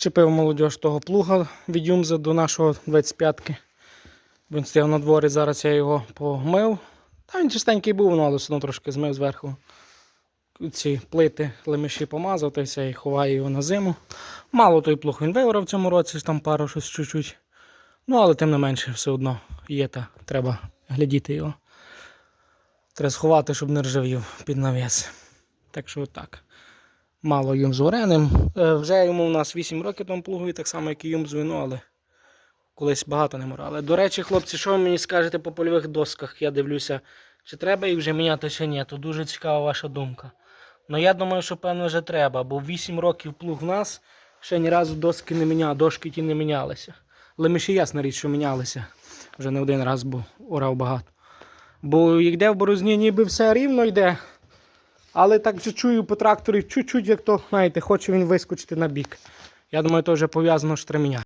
Причепив молодіж того плуга від Юмза до нашого 25-ки. Він стояв на дворі, зараз я його помив. Та він чистенький був, ну, але все одно трошки змив зверху. Ці плити лемеші помазав, та все, і ховаю його на зиму. Мало той плуг він вигорав в цьому році, там пару щось чуть-чуть. Ну, але тим не менше, все одно є та треба глядіти його. Треба сховати, щоб не ржавів під навіс. Так що так. Мало юм з вареним. Е, Вже йому у нас 8 років тому плугові, так само, як і юм з вину, але колись багато не морали. До речі, хлопці, що ви мені скажете по польових досках? Я дивлюся, чи треба їх вже міняти, чи ні. То дуже цікава ваша думка. Ну я думаю, що певно вже треба, бо 8 років плуг в нас ще ні разу доски не міняли, дошки ті не мінялися. Леміші ясна річ, що мінялися. Вже не один раз, бо орав багато. Бо йде в борозні, ніби все рівно йде. Але так же чую по тракторі, чуть-чуть, як то, знаєте, хоче він вискочити на бік. Я думаю, то вже пов'язано, з міняти.